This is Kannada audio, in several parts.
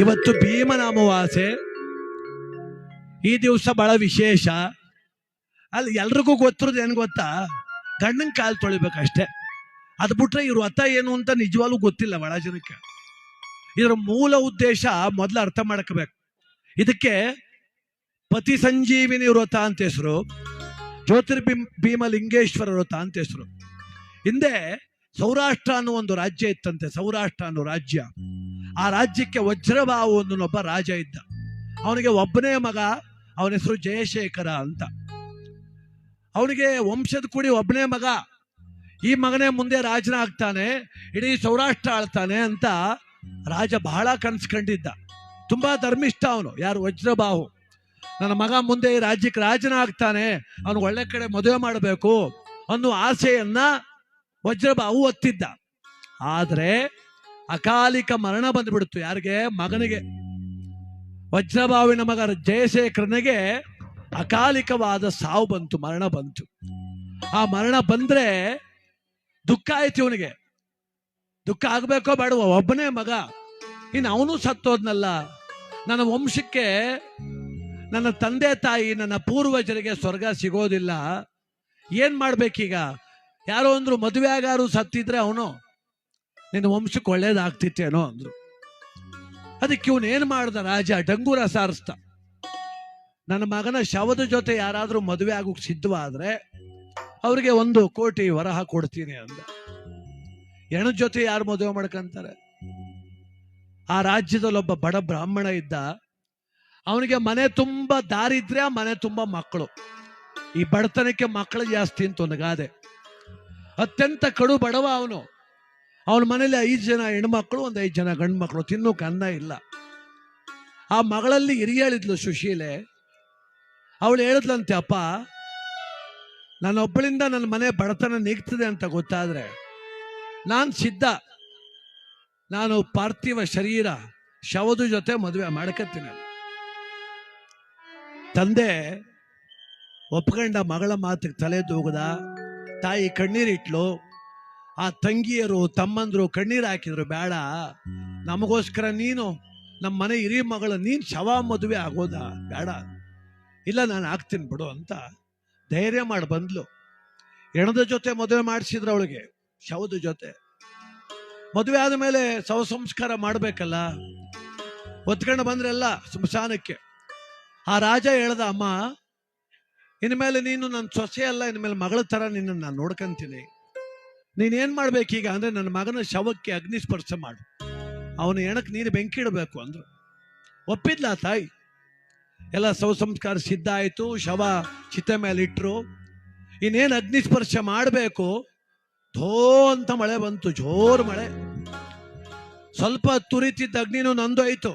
ಇವತ್ತು ಭೀಮನಾಮವಾಸೆ. ಈ ದಿವಸ ಬಹಳ ವಿಶೇಷ. ಅಲ್ಲಿ ಎಲ್ರಿಗೂ ಗೊತ್ತಿರೋದು ಏನು ಗೊತ್ತಾ? ಗಂಡನ ಕಾಲು ತೊಳಿಬೇಕಷ್ಟೇ. ಅದು ಬಿಟ್ರೆ ಇವ್ರ ವ್ರತ ಏನು ಅಂತ ನಿಜವಾಗ್ಲೂ ಗೊತ್ತಿಲ್ಲ ಬಹಳ ಜನಕ್ಕೆ. ಇದರ ಮೂಲ ಉದ್ದೇಶ ಮೊದಲು ಅರ್ಥ ಮಾಡ್ಕೋಬೇಕು. ಇದಕ್ಕೆ ಪತಿ ಸಂಜೀವಿನಿ ವ್ರತ ಅಂತ ಹೆಸರು ಜ್ಯೋತಿರ್ಬಿಂ ಭೀಮಲಿಂಗೇಶ್ವರ ವ್ರತ ಅಂತ ಹೆಸರು. ಹಿಂದೆ ಸೌರಾಷ್ಟ್ರ ಅನ್ನೋ ಒಂದು ರಾಜ್ಯ ಇತ್ತಂತೆ, ಸೌರಾಷ್ಟ್ರ ಅನ್ನೋ ರಾಜ್ಯ. ಆ ರಾಜ್ಯಕ್ಕೆ ವಜ್ರಬಾಹು ಅನ್ನೊಬ್ಬ ರಾಜ ಇದ್ದ. ಅವನಿಗೆ ಒಬ್ಬನೇ ಮಗ, ಅವನ ಹೆಸರು ಜಯಶೇಖರ ಅಂತ. ಅವನಿಗೆ ವಂಶದ ಕೂಡಿ ಒಬ್ಬನೇ ಮಗ. ಈ ಮಗನೇ ಮುಂದೆ ರಾಜನ ಆಗ್ತಾನೆ ಇಡೀ ಸೌರಾಷ್ಟ್ರ ಆಳ್ತಾನೆ ಅಂತ ರಾಜ ಬಹಳ ಕನ್ಸ್ಕೊಂಡಿದ್ದ. ತುಂಬಾ ಧರ್ಮಿಷ್ಠ ಅವನು, ಯಾರು ವಜ್ರಬಾಹು. ನನ್ನ ಮಗ ಮುಂದೆ ಈ ರಾಜ್ಯಕ್ಕೆ ರಾಜನ ಆಗ್ತಾನೆ ಅವನು ಒಳ್ಳೆ ಕಡೆ ಮದುವೆ ಮಾಡಬೇಕು ಅನ್ನೋ ಆಸೆಯನ್ನ ವಜ್ರಬಾಹು ಒತ್ತಿದ್ದ ಆದ್ರೆ ಅಕಾಲಿಕ ಮರಣ ಬಂದ್ಬಿಡ್ತು ಯಾರಿಗೆ? ಮಗನಿಗೆ. ವಜ್ರಬಾವಿನ ಮಗ ಜಯಶೇಖರನಿಗೆ ಅಕಾಲಿಕವಾದ ಸಾವು ಬಂತು, ಮರಣ ಬಂತು. ಆ ಮರಣ ಬಂದ್ರೆ ದುಃಖ ಆಯ್ತು ಇವನಿಗೆ. ದುಃಖ ಆಗ್ಬೇಕೋ ಬೇಡವ, ಒಬ್ಬನೇ ಮಗ. ಇನ್ನು ಅವನು ಸತ್ತೋದ್ನಲ್ಲ. ನನ್ನ ವಂಶಕ್ಕೆ, ನನ್ನ ತಂದೆ ತಾಯಿ, ನನ್ನ ಪೂರ್ವಜರಿಗೆ ಸ್ವರ್ಗ ಸಿಗೋದಿಲ್ಲ. ಏನ್ ಮಾಡ್ಬೇಕೀಗ? ಯಾರೋ ಅಂದ್ರು ಮದುವೆ ಆಗಾರು ಸತ್ತಿದ್ರೆ ಅವನು. ನಿನ್ನ ವಂಶಕ್ಕೆ ಒಳ್ಳೇದಾಗ್ತಿತ್ತೇನೋ ಅಂದ್ರು. ಅದಕ್ಕೆ ಇವನು ಏನು ಮಾಡ್ದ ರಾಜ? ಡಂಗೂರ ಸಾರಿಸ್ತ. ನನ್ನ ಮಗನ ಶವದ ಜೊತೆ ಯಾರಾದರೂ ಮದುವೆ ಆಗೋಕ್ ಸಿದ್ಧವಾದ್ರೆ ಅವ್ರಿಗೆ ಒಂದು ಕೋಟಿ ವರಹ ಕೊಡ್ತೀನಿ ಅಂದ. ಹೆಣ ಜೊತೆ ಯಾರು ಮದುವೆ ಮಾಡ್ಕಂತಾರೆ? ಆ ರಾಜ್ಯದಲ್ಲೊಬ್ಬ ಬಡ ಬ್ರಾಹ್ಮಣ ಇದ್ದ. ಅವನಿಗೆ ಮನೆ ತುಂಬಾ ದಾರಿದ್ರೆ ಮನೆ ತುಂಬಾ ಮಕ್ಕಳು. ಈ ಬಡತನಕ್ಕೆ ಮಕ್ಕಳು ಜಾಸ್ತಿ ಅಂತ ಒಂದು ಗಾದೆ. ಅತ್ಯಂತ ಕಡು ಬಡವ ಅವನು. ಅವನ ಮನೇಲಿ ಐದು ಜನ ಹೆಣ್ಮಕ್ಳು, ಒಂದು ಐದು ಜನ ಗಂಡು ಮಕ್ಕಳು ತಿನ್ನೋಕೆ ಅನ್ನ ಇಲ್ಲ. ಆ ಮಗಳಲ್ಲಿ ಹಿರಿಯಳಿದ್ಲು ಸುಶೀಲೆ. ಅವಳು ಹೇಳಿದ್ಲಂತೆ, ಅಪ್ಪ, ನನ್ನೊಬ್ಬಳಿಂದ ನನ್ನ ಮನೆ ಬಡತನ ನೀಗ್ತದೆ ಅಂತ ಗೊತ್ತಾದರೆ ನಾನು ಸಿದ್ಧ. ನಾನು ಪಾರ್ಥಿವ ಶರೀರ, ಶವದ ಜೊತೆ ಮದುವೆ ಮಾಡ್ಕತ್ತೀನಿ. ತಂದೆ, ಒಪ್ಕೊಂಡ ಮಗಳ ಮಾತಿಗೆ ತಲೆ ತೂಗದ, ತಾಯಿ ಕಣ್ಣೀರಿಟ್ಲು. ಆ ತಂಗಿಯರು, ತಮ್ಮಂದರು ಕಣ್ಣೀರು ಹಾಕಿದ್ರು, ಬೇಡ, ನಮಗೋಸ್ಕರ ನೀನು ನಮ್ಮ ಮನೆ ಹಿರಿಯ ಮಗಳ, ನೀನು ಶವ ಮದುವೆ ಆಗೋದಾ, ಬೇಡ. ಇಲ್ಲ, ನಾನು ಆಗ್ತೀನಿ ಬಿಡು ಅಂತ ಧೈರ್ಯ ಮಾಡಿ ಬಂದ್ಲು. ಹೆಣದ ಜೊತೆ ಮದುವೆ ಮಾಡಿಸಿದ್ರು ಅವಳಿಗೆ, ಶವದ ಜೊತೆ. ಮದುವೆ ಆದ ಮೇಲೆ ಶವ ಸಂಸ್ಕಾರ ಮಾಡ್ಬೇಕಲ್ಲ? ಒತ್ಕೊಂಡು ಬಂದ್ರೆಲ್ಲ ಸ್ಮಶಾನಕ್ಕೆ. ಆ ರಾಜ ಹೇಳ್ದ, ಅಮ್ಮ, ಇನ್ಮೇಲೆ ನೀನು ನನ್ನ ಸೊಸೆ ಅಲ್ಲ ಇನ್ಮೇಲೆ ಮಗಳ ತರ ನಿನ್ನ ನಾನು ನೋಡ್ಕಂತೀನಿ. ನೀನೇನ್ ಮಾಡ್ಬೇಕೀಗ ಅಂದ್ರೆ ನನ್ನ ಮಗನ ಶವಕ್ಕೆ ಅಗ್ನಿ ಸ್ಪರ್ಶ ಮಾಡು. ಅವನ ಎಣಕ್ಕೆ ನೀನು ಬೆಂಕಿ ಇಡಬೇಕು ಅಂದ್ರು. ಒಪ್ಪಿದ್ಲ ತಾಯಿ? ಎಲ್ಲ ಸಂಸ್ಕಾರ ಸಿದ್ಧ ಆಯಿತು, ಶವ ಚಿತೆ ಮೇಲೆ ಇಟ್ಟರು ಇನ್ನೇನು ಅಗ್ನಿ ಸ್ಪರ್ಶ ಮಾಡಬೇಕು? ಧೋ ಅಂತ ಮಳೆ ಬಂತು, ಜೋರು ಮಳೆ. ಸ್ವಲ್ಪ ತುರಿತಿದ್ದ ಅಗ್ನಿನೂ ನಂದು ಆಯ್ತು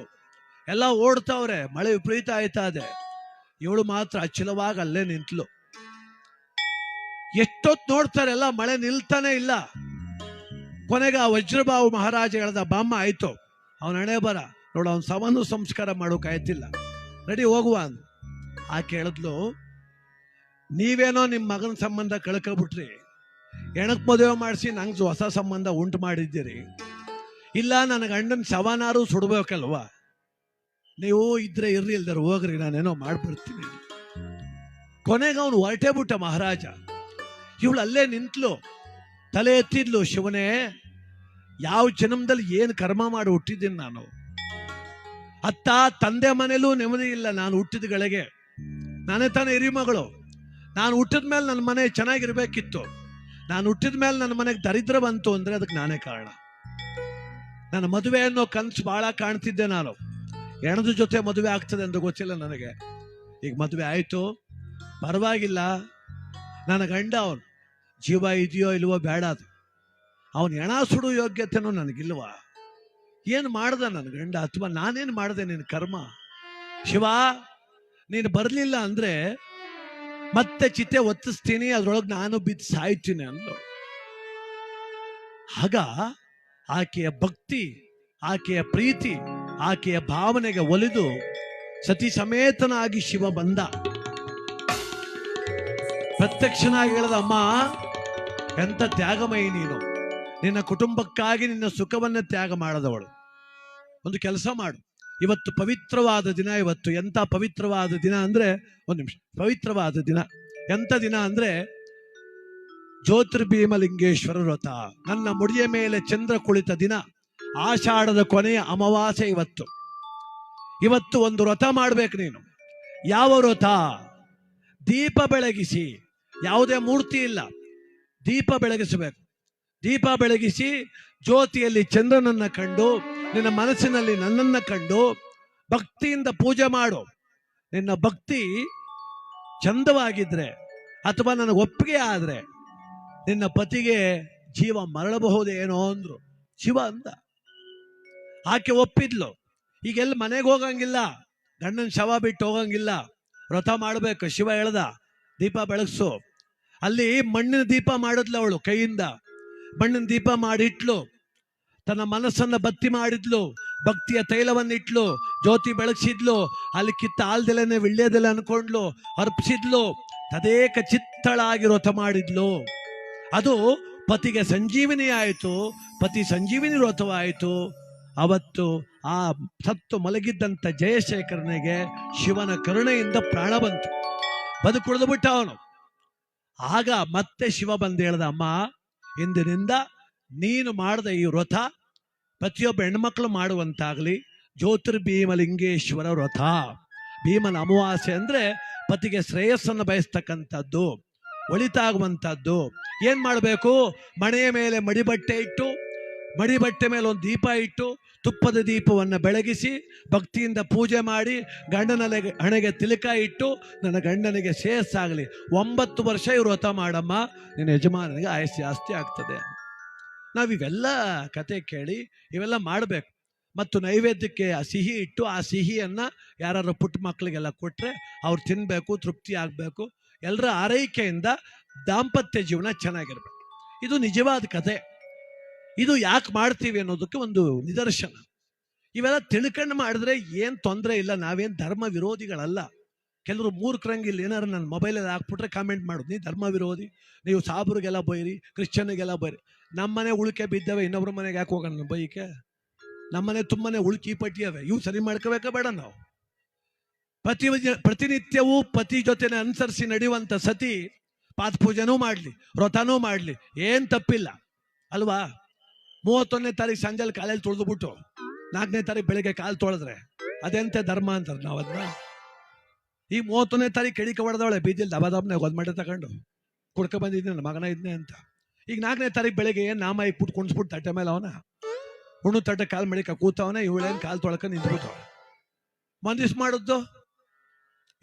ಎಲ್ಲ ಓಡ್ತಾವ್ರೆ, ಮಳೆ ವಿಪರೀತ ಆಯ್ತಾ ಇದೆ. ಇವಳು ಮಾತ್ರ ಅಚ್ಚಲವಾಗಿ ಅಲ್ಲೇ ನಿಂತ್ಲು. ಎಷ್ಟೊತ್ತು ನೋಡ್ತಾರೆ, ಎಲ್ಲ ಮಳೆ ನಿಲ್ತಾನೆ ಇಲ್ಲ. ಕೊನೆಗೆ ಆ ವಜ್ರಬಾವು ಮಹಾರಾಜ ಹೇಳ್ದ, ಬಾಮ್ಮ, ಆಯ್ತು. ಅವನ ಹಣೆ ಬರ. ನೋಡು, ಅವನ ಸವನು ಸಂಸ್ಕಾರ ಮಾಡೋಕೆ ಆಯ್ತಿಲ್ಲ. ನಡಿ, ಹೋಗುವ ಅಂದ. ಆ ಕೇಳಿದ್ಲು ನೀವೇನೋ ನಿಮ್ಮ ಮಗನ ಸಂಬಂಧ ಕಳ್ಕೊಬಿಟ್ರಿ. ಹೆಣಕ್ ಮದುವೆ ಮಾಡಿಸಿ ನಂಗೆ ಹೊಸ ಸಂಬಂಧ ಉಂಟು ಮಾಡಿದ್ದೀರಿ. ಇಲ್ಲ ನನಗೆ ಅಣ್ಣನ ಶವನಾರು ಸುಡ್ಬೇಕಲ್ವಾ? ನೀವು ಇದ್ರೆ ಇರ್ರಿ ಇಲ್ದಾರ ಹೋಗ್ರಿ. ನಾನೇನೋ ಮಾಡ್ಬಿಡ್ತೀನಿ. ಕೊನೆಗೆ ಅವನು ಹೊರಟೇ ಬಿಟ್ಟ ಮಹಾರಾಜ. ಇವಳು ಅಲ್ಲೇ ನಿಂತ್ಲು. ತಲೆ ಎತ್ತಿದ್ಲು, ಶಿವನೇ, ಯಾವ ಜನ್ಮದಲ್ಲಿ ಏನು ಕರ್ಮ ಮಾಡಿ ಹುಟ್ಟಿದ್ದೀನಿ ನಾನು? ಅತ್ತ ತಂದೆ ಮನೇಲೂ ನೆಮ್ಮದಿ ಇಲ್ಲ ನಾನು ಹುಟ್ಟಿದ ಗಳಿಗೆ. ನಾನೇ ತಾನೇ ಹಿರಿ ಮಗಳು. ನಾನು ಹುಟ್ಟಿದ ಮೇಲೆ ನನ್ನ ಮನೆ ಚೆನ್ನಾಗಿರ್ಬೇಕಿತ್ತು. ನಾನು ಹುಟ್ಟಿದ ಮೇಲೆ ನನ್ನ ಮನೆಗೆ ದರಿದ್ರ ಬಂತು ಅಂದ್ರೆ ಅದಕ್ಕೆ ನಾನೇ ಕಾರಣ. ನನ್ನ ಮದುವೆ ಅನ್ನೋ ಕನಸು ಬಹಳ ಕಾಣ್ತಿದ್ದೆ ನಾನು. ಹೆಣದ ಜೊತೆ ಮದುವೆ ಆಗ್ತದೆ ಅಂತ ಗೊತ್ತಿಲ್ಲ ನನಗೆ. ಈಗ ಮದುವೆ ಆಯಿತು. ಪರವಾಗಿಲ್ಲ. ನನ್ನ ಗಂಡ ಅವನು. ಜೀವ ಇದೆಯೋ ಇಲ್ವೋ ಬೇಡ ಅದು. ಅವನು ಹೆಣ ಸುಡು ಯೋಗ್ಯತೆನೂ ನನಗಿಲ್ವ? ಏನು ಮಾಡ್ದೆ ನನ್ನ ಗಂಡ ಅಥವಾ ನಾನೇನು ಮಾಡಿದೆ ನಿನ್ನ ಕರ್ಮ? ಶಿವ, ನೀನು ಬರಲಿಲ್ಲ ಅಂದರೆ ಮತ್ತೆ ಚಿತೆ ಒತ್ತಿಸ್ತೀನಿ, ಅದರೊಳಗೆ ನಾನು ಬಿದ್ದು ಸಾಯ್ತೀನಿ ಅಂದ್ಲು. ಆಗ ಆಕೆಯ ಭಕ್ತಿ, ಆಕೆಯ ಪ್ರೀತಿ, ಆಕೆಯ ಭಾವನೆಗೆ ಒಲಿದು ಸತಿ ಸಮೇತನಾಗಿ ಶಿವ ಬಂದ. ಪ್ರತ್ಯಕ್ಷನಾಗಿ ಹೇಳದ, ಅಮ್ಮ ಎಂತ ತ್ಯಾಗಮಯಿ ನೀನು? ನಿನ್ನ ಕುಟುಂಬಕ್ಕಾಗಿ ನಿನ್ನ ಸುಖವನ್ನ ತ್ಯಾಗ ಮಾಡದವಳು. ಒಂದು ಕೆಲಸ ಮಾಡು. ಇವತ್ತು ಪವಿತ್ರವಾದ ದಿನ, ಇವತ್ತು ಎಂತ ಪವಿತ್ರವಾದ ದಿನ ಅಂದ್ರೆ, ಒಂದು ನಿಮಿಷ. ಪವಿತ್ರವಾದ ದಿನ. ಎಂತ ದಿನ ಅಂದ್ರೆ, ಜ್ಯೋತಿರ್ಭೀಮಲಿಂಗೇಶ್ವರ ವ್ರತ. ನನ್ನ ಮುಡಿಯ ಮೇಲೆ ಚಂದ್ರ ಕುಳಿತ ದಿನ. ಆಷಾಢದ ಕೊನೆಯ ಅಮಾವಾಸ್ಯೆ ಇವತ್ತು. ಇವತ್ತು ಒಂದು ವ್ರತ ಮಾಡ್ಬೇಕು ನೀನು. ಯಾವ ವ್ರತ? ದೀಪ ಬೆಳಗಿಸಿ. ಯಾವುದೇ ಮೂರ್ತಿ ಇಲ್ಲ. ದೀಪ ಬೆಳಗಿಸಬೇಕು. ದೀಪ ಬೆಳಗಿಸಿ ಜ್ಯೋತಿಯಲ್ಲಿ ಚಂದ್ರನನ್ನ ಕಂಡು, ನಿನ್ನ ಮನಸ್ಸಿನಲ್ಲಿ ನನ್ನನ್ನ ಕಂಡು, ಭಕ್ತಿಯಿಂದ ಪೂಜೆ ಮಾಡು. ನಿನ್ನ ಭಕ್ತಿ ಚಂದವಾಗಿದ್ರೆ ಅಥವಾ ನನಗೆ ಒಪ್ಪಿಗೆ ಆದ್ರೆ ನಿನ್ನ ಪತಿಗೆ ಜೀವ ಮರಳಬಹುದೇನೋ ಅಂದ್ರು. ಶಿವ ಅಂದ. ಆಕೆ ಒಪ್ಪಿದ್ಲು. ಈಗೆಲ್ಲಿ ಮನೆಗೆ ಹೋಗಂಗಿಲ್ಲ, ಗಂಡನ ಶವ ಬಿಟ್ಟು ಹೋಗಂಗಿಲ್ಲ, ವ್ರತ ಮಾಡಬೇಕು, ಶಿವ ಹೇಳ್ದ, ದೀಪ ಬೆಳಗ್ಸು. ಅಲ್ಲಿ ಮಣ್ಣಿನ ದೀಪ ಮಾಡಿದ್ಲು ಅವಳು ಕೈಯಿಂದ. ಮಣ್ಣಿನ ದೀಪ ಮಾಡಿಟ್ಲು. ತನ್ನ ಮನಸ್ಸನ್ನ ಬತ್ತಿ ಮಾಡಿದ್ಲು. ಭಕ್ತಿಯ ತೈಲವನ್ನಿಟ್ಲು. ಜ್ಯೋತಿ ಬೆಳಗಿಸಿದ್ಲು. ಅಲ್ಲಿ ಕಿತ್ತ ಆಲ್ದೆಲೆನೆ ವಿಳ್ಯದೆಲೆ ಅನ್ಕೊಂಡ್ಲು. ಅರ್ಪಿಸಿದ್ಲು. ತದೇಕ ಚಿತ್ತಳಾಗಿ ವ್ರತ ಮಾಡಿದ್ಲು. ಅದು ಪತಿಗೆ ಸಂಜೀವಿನಿ ಆಯಿತು. ಪತಿ ಸಂಜೀವಿನಿ ವ್ರತವಾಯಿತು. ಅವತ್ತು ಆ ಸತ್ತು ಮಲಗಿದ್ದಂಥ ಜಯಶೇಖರನಿಗೆ ಶಿವನ ಕರುಣೆಯಿಂದ ಪ್ರಾಣ ಬಂತು. ಬದುಕುಳಿದು ಬಿಟ್ಟ ಅವನು ಆಗ ಮತ್ತೆ ಶಿವ ಬಂದು ಹೇಳ್ದ, ಅಮ್ಮ, ಇಂದಿನಿಂದ ನೀನು ಮಾಡಿದ ಈ ವ್ರತ ಪ್ರತಿಯೊಬ್ಬ ಹೆಣ್ಮಕ್ಳು ಮಾಡುವಂತಾಗಲಿ. ಜ್ಯೋತಿರ್ಭೀಮಲಿಂಗೇಶ್ವರ ವ್ರತ. ಭೀಮನ ಅಮಾವಾಸ್ಯೆ ಅಂದ್ರೆ ಪತಿಗೆ ಶ್ರೇಯಸ್ಸನ್ನು ಬಯಸ್ತಕ್ಕಂಥದ್ದು, ಒಳಿತಾಗುವಂಥದ್ದು. ಏನ್ ಮಾಡಬೇಕು? ಮನೆಯ ಮೇಲೆ ಮಡಿಬಟ್ಟೆ ಇಟ್ಟು ಮಡಿಬಟ್ಟೆ ಮೇಲೆ ಒಂದು ದೀಪ ಇಟ್ಟು ತುಪ್ಪದ ದೀಪವನ್ನು ಬೆಳಗಿಸಿ ಭಕ್ತಿಯಿಂದ ಪೂಜೆ ಮಾಡಿ ಗಂಡನಲೆಗೆ ಹಣೆಗೆ ತಿಲಕ ಇಟ್ಟು ನನ್ನ ಗಂಡನಿಗೆ ಶ್ರೇಯಸ್ಸಾಗಲಿ. ಒಂಬತ್ತು ವರ್ಷ ಇವರು ವ್ರತ ಮಾಡಮ್ಮ. ನಿನ್ನ ಯಜಮಾನನಿಗೆ ಆಯಸ್ಸು ಜಾಸ್ತಿ ಆಗ್ತದೆ. ನಾವಿವೆಲ್ಲ ಕತೆ ಕೇಳಿ ಇವೆಲ್ಲ ಮಾಡಬೇಕು. ಮತ್ತು ನೈವೇದ್ಯಕ್ಕೆ ಆ ಸಿಹಿ ಇಟ್ಟು ಆ ಸಿಹಿಯನ್ನು ಯಾರು ಪುಟ್ಟ ಮಕ್ಕಳಿಗೆಲ್ಲ ಕೊಟ್ಟರೆ ಅವ್ರು ತಿನ್ನಬೇಕು ತೃಪ್ತಿ ಆಗಬೇಕು. ಎಲ್ಲರ ಆರೈಕೆಯಿಂದ ದಾಂಪತ್ಯ ಜೀವನ ಚೆನ್ನಾಗಿರ್ಬೇಕು. ಇದು ನಿಜವಾದ ಕತೆ. ಇದು ಯಾಕೆ ಮಾಡ್ತೀವಿ ಅನ್ನೋದಕ್ಕೆ ಒಂದು ನಿದರ್ಶನ. ಇವೆಲ್ಲ ತಿಳ್ಕಂಡು ಮಾಡಿದ್ರೆ ಏನು ತೊಂದರೆ ಇಲ್ಲ, ನಾವೇನು ಧರ್ಮ ವಿರೋಧಿಗಳಲ್ಲ. ಕೆಲವರು ಮೂರ್ಖರಂಗೆ ಇಲ್ಲಿ ಏನಾರು ನನ್ನ ಮೊಬೈಲಲ್ಲಿ ಹಾಕ್ಬಿಟ್ರೆ ಕಾಮೆಂಟ್ ಮಾಡೋದು. ನೀ ಧರ್ಮ ವಿರೋಧಿ, ನೀವು ಸಾಬ್ರಿಗೆಲ್ಲ ಬೈರಿ ಕ್ರಿಶ್ಚಿಯನ್ಗೆಲ್ಲ ಬೈರಿ. ನಮ್ಮನೆ ಉಳಿಕೆ ಬಿದ್ದವೆ, ಇನ್ನೊಬ್ರ ಮನೆಗೆ ಯಾಕೆ ಹೋಗೋಣ ಬೈಕೆ ನಮ್ಮನೆ ತುಂಬಾನೇ ಉಳುಕಿ ಪಟ್ಟಿ ಅವೆ. ಇವು ಸರಿ ಮಾಡ್ಕೋಬೇಕ ಬೇಡ ನಾವು. ಪ್ರತಿ ಪ್ರತಿನಿತ್ಯವೂ ಪತಿ ಜೊತೆನೆ ಅನುಸರಿಸಿ ನಡೆಯುವಂತ ಸತಿ ಪಾದ ಪೂಜೆನೂ ಮಾಡಲಿ, ವ್ರತನೂ ಮಾಡಲಿ, ಏನು ತಪ್ಪಿಲ್ಲ. ಅಲ್ವಾ? ಮೂವತ್ತೊಂದನೇ ತಾರೀಕು ಸಂಜೆಲಿ ಕಾಲಲ್ಲಿ ತೊಳೆದ್ಬಿಟ್ಟು ನಾಲ್ಕನೇ ತಾರೀಕು ಬೆಳಿಗ್ಗೆ ಕಾಲು ತೊಳೆದ್ರೆ ಅದೆಂತೆ ಧರ್ಮ ಅಂತಾರೆ ನಾವು ಅದನ್ನ ಈ ಮೂವತ್ತೊಂದನೇ ತಾರೀಕು ಕೆಡಿಕೆ ಹೊಡೆದವಳೆ ಬೀದಿಲ್ ದಬ ದಬನೆ ಮಠ ತಗೊಂಡು, ಕುಡ್ಕ ಬಂದಿದ್ದೆ ನನ್ನ ಮಗನ ಇದ್ನೆ ಅಂತ. ಈಗ ನಾಲ್ಕನೇ ತಾರೀಕು ಬೆಳಿಗ್ಗೆ ಏನು ನಾಮ ಇಕ್ಬಿಟ್ಟು ಕುಣಿಸ್ಬಿಟ್ಟು ತಟ್ಟೆ ಮೇಲೆ ಅವನ? ಹುಣ್ಣು ತಟ್ಟೆ ಕಾಲು ಮಡಿಕ ಕೂತವನ, ಇವಳೇನು ಕಾಲು ತೊಳಕ ನಿಂತ್ಬಿಟ್ಟವ ಮಂದಿಸ್ ಮಾಡಿದ್ದು?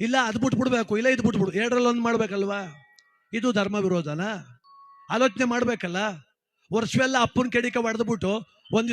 ಇಲ್ಲ, ಅದು ಬಿಟ್ಬಿಡ್ಬೇಕು, ಇಲ್ಲ ಇದು ಬಿಟ್ಬಿಡು ಎರಡರಲ್ಲಿ ಒಂದು ಮಾಡ್ಬೇಕಲ್ವಾ? ಇದು ಧರ್ಮ ವಿರೋಧನಾ? ಆಲೋಚನೆ ಮಾಡ್ಬೇಕಲ್ಲ? ವರ್ಷವೆಲ್ಲ ಅಪ್ಪನ ಕೆಡಿಕ ಹೊಡೆದ್ಬಿಟ್ಟು ಒಂದ್